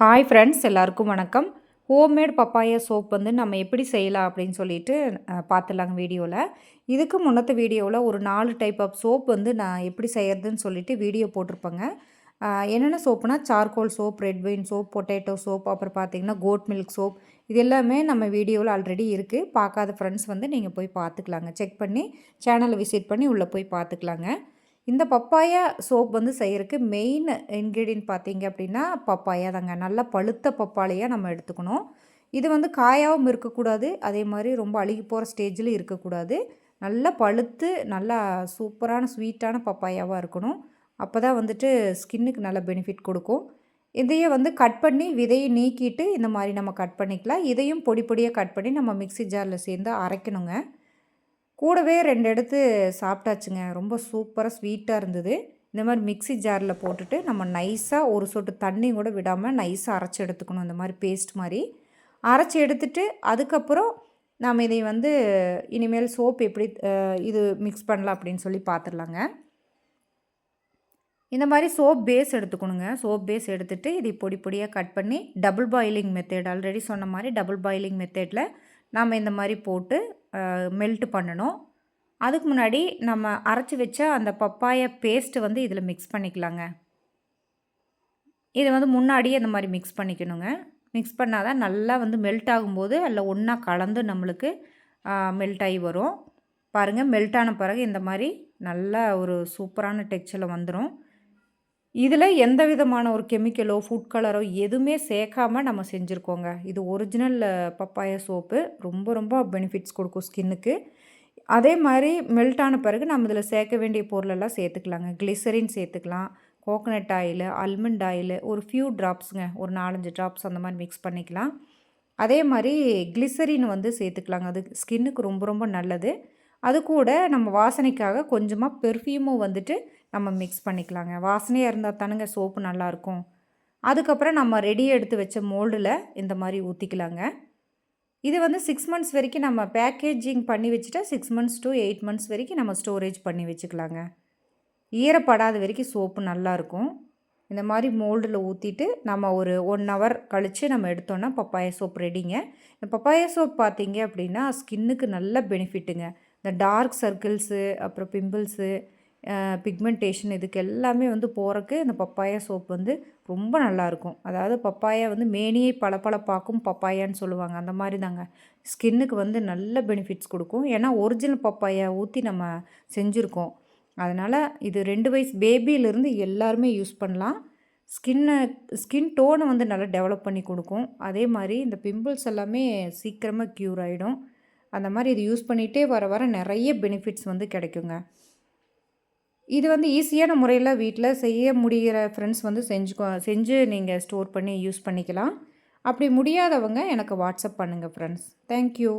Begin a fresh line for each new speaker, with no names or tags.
Hi friends எல்லாருக்கும் வணக்கம். Homemade papaya soap வந்து நம்ம எப்படி செய்யலாம் அப்படின்னு சொல்லிட்டு பார்த்துலாங்க வீடியோவில் இதுக்கு முன்னத்த வீடியோவில் ஒரு நாலு டைப் ஆஃப் சோப் வந்து நான் எப்படி செய்கிறதுன்னு சொல்லிட்டு வீடியோ போட்டிருப்பேங்க. என்னென்ன சோப்புனா charcoal soap red wine soap potato soap அப்புறம் பார்த்திங்கன்னா கோட் மில்க் சோப் இது எல்லாமே நம்ம வீடியோவில் ஆல்ரெடி இருக்குது பார்க்காத ஃப்ரெண்ட்ஸ் வந்து நீங்கள் போய் பார்த்துக்கலாங்க. செக் பண்ணி சேனலை விசிட் பண்ணி உள்ளே போய் பார்த்துக்கலாங்க. இந்த பப்பாயா சோப் வந்து செய்கிறதுக்கு மெயின் இன்க்ரீடியன்ட் பார்த்தீங்க அப்படின்னா பப்பாயா தாங்க. நல்லா பழுத்த பப்பாளியாக நம்ம எடுத்துக்கணும். இது வந்து காயாகவும் இருக்கக்கூடாது. அதே மாதிரி ரொம்ப அழுகி போகிற ஸ்டேஜில் இருக்கக்கூடாது. நல்லா பழுத்து நல்லா சூப்பரான ஸ்வீட்டான பப்பாயாவாக இருக்கணும். அப்போ தான் வந்துட்டு ஸ்கின்னுக்கு நல்ல பெனிஃபிட் கொடுக்கும். இதையே வந்து கட் பண்ணி விதையை நீக்கிட்டு இந்த மாதிரி நம்ம கட் பண்ணிக்கலாம். இதையும் பொடி பொடியாக கட் பண்ணி நம்ம மிக்சி ஜாரில் சேர்ந்து அரைக்கணுங்க. கூடவே ரெண்டு எடுத்து சாப்பிட்டாச்சுங்க. ரொம்ப சூப்பராக ஸ்வீட்டாக இருந்தது. இந்த மாதிரி மிக்சி ஜாரில் போட்டுட்டு நம்ம நைஸாக ஒரு சொட்டு தண்ணி கூட விடாமல் நைஸாக அரைச்சி எடுத்துக்கணும். இந்த மாதிரி பேஸ்ட் மாதிரி. அரைச்சி எடுத்துட்டு அதுக்கப்புறம் நாம் இதை வந்து இனிமேல் சோப் எப்படி இது மிக்ஸ் பண்ணலாம் அப்படின்னு சொல்லி பார்த்துடலாங்க இந்த மாதிரி சோப் பேஸ் எடுத்துக்கணுங்க. சோப் பேஸ் எடுத்துகிட்டு இதை பொடி பொடியாக கட் பண்ணி டபுள் பாயிலிங் மெத்தேட் ஆல்ரெடி சொன்ன மாதிரி டபுள் பாயிலிங் மெத்தேடில் நாம் இந்த மாதிரி போட்டு மெல்ட் பண்ணணும். அதுக்கு முன்னாடி நம்ம அரைச்சி வச்ச அந்த பப்பாய பேஸ்ட்டு வந்து இதில் மிக்ஸ் பண்ணிக்கலாங்க. இதை வந்து முன்னாடியே இந்த மாதிரி மிக்ஸ் பண்ணிக்கணுங்க. மிக்ஸ் பண்ணால் தான் நல்லா வந்து மெல்ட் ஆகும்போது அதில் ஒன்றா கலந்து நம்மளுக்கு மெல்ட் ஆகி வரும். பாருங்கள் மெல்ட் ஆன பிறகு இந்த மாதிரி நல்லா ஒரு சூப்பரான டெக்ஸ்சரில் வந்துடும் இதில் எந்த விதமான ஒரு கெமிக்கலோ ஃபுட் கலரோ எதுவுமே சேர்க்காமல் நம்ம செஞ்சுருக்கோங்க. இது ஒரிஜினல் பப்பாய சோப்பு. ரொம்ப ரொம்ப பெனிஃபிட்ஸ் கொடுக்கும் ஸ்கின்னுக்கு அதே மாதிரி மெல்ட் ஆன பிறகு நம்ம இதில் சேர்க்க வேண்டிய பொருளெல்லாம் சேர்த்துக்கலாங்க. கிளிசரின் சேர்த்துக்கலாம். கோகனட் ஆயில் அல்மண்ட் ஆயில் ஒரு ஃபியூ ட்ராப்ஸுங்க ஒரு நாலஞ்சு ட்ராப்ஸ் அந்த மாதிரி மிக்ஸ் பண்ணிக்கலாம். அதே மாதிரி கிளிசரின் வந்து சேர்த்துக்கலாங்க. அது ஸ்கின்னுக்கு ரொம்ப ரொம்ப நல்லது. அது கூட நம்ம வாசனைக்காக கொஞ்சமாக பெர்ஃப்யூமும் வந்துட்டு நம்ம மிக்ஸ் பண்ணிக்கலாங்க. வாசனையாக இருந்தால் தானுங்க சோப்பு நல்லாயிருக்கும் அதுக்கப்புறம் நம்ம ரெடி எடுத்து வச்ச மோல்டில் இந்த மாதிரி ஊற்றிக்கலாங்க இது வந்து சிக்ஸ் மந்த்ஸ் வரைக்கும் நம்ம பேக்கேஜிங் பண்ணி வச்சுட்டா six months to eight months வரைக்கும் நம்ம ஸ்டோரேஜ் பண்ணி வச்சுக்கலாங்க. ஈரப்படாத வரைக்கும் சோப்பு நல்லாயிருக்கும் இந்த மாதிரி மோல்டில் ஊற்றிட்டு நம்ம ஒரு ஒன் ஹவர் கழித்து நம்ம எடுத்தோன்னா பப்பாய சோப் ரெடிங்க இந்த பப்பாய சோப் பார்த்தீங்க அப்படின்னா ஸ்கின்னுக்கு நல்ல பெனிஃபிட்டுங்க இந்த டார்க் சர்க்கிள்ஸு அப்புறம் பிம்பிள்ஸு பிக்மெண்டேஷன் இதுக்கு எல்லாமே வந்து போகிறக்கு இந்த பப்பாயா சோப் வந்து ரொம்ப நல்லாயிருக்கும் அதாவது பப்பாயா வந்து மேனியை பளபளப்பாக்கும் பப்பாயான்னு சொல்லுவாங்க. அந்த மாதிரி தாங்க. ஸ்கின்னுக்கு வந்து நல்ல பெனிஃபிட்ஸ் கொடுக்கும். ஏன்னா ஒரிஜினல் பப்பாயா ஊற்றி நம்ம செஞ்சுருக்கோம். அதனால் இது ரெண்டு வயசு பேபியிலேருந்து எல்லாருமே யூஸ் பண்ணலாம். ஸ்கின்னை ஸ்கின் டோனை வந்து நல்லா டெவலப் பண்ணி கொடுக்கும். அதே மாதிரி இந்த பிம்பிள்ஸ் எல்லாமே சீக்கிரமாக க்யூர் ஆகிடும் அந்த மாதிரி இது யூஸ் பண்ணிகிட்டே வர வர நிறைய பெனிஃபிட்ஸ் வந்து கிடைக்குங்க. இது வந்து ஈஸியான முறையில் வீட்டில் செய்ய முடிகிற ஃப்ரெண்ட்ஸ் வந்து செஞ்சுக்கோ செஞ்சு நீங்கள் ஸ்டோர் பண்ணி யூஸ் பண்ணிக்கலாம். அப்படி முடியாதவங்க எனக்கு வாட்ஸ்அப் பண்ணுங்கள் ஃப்ரெண்ட்ஸ் தேங்க்யூ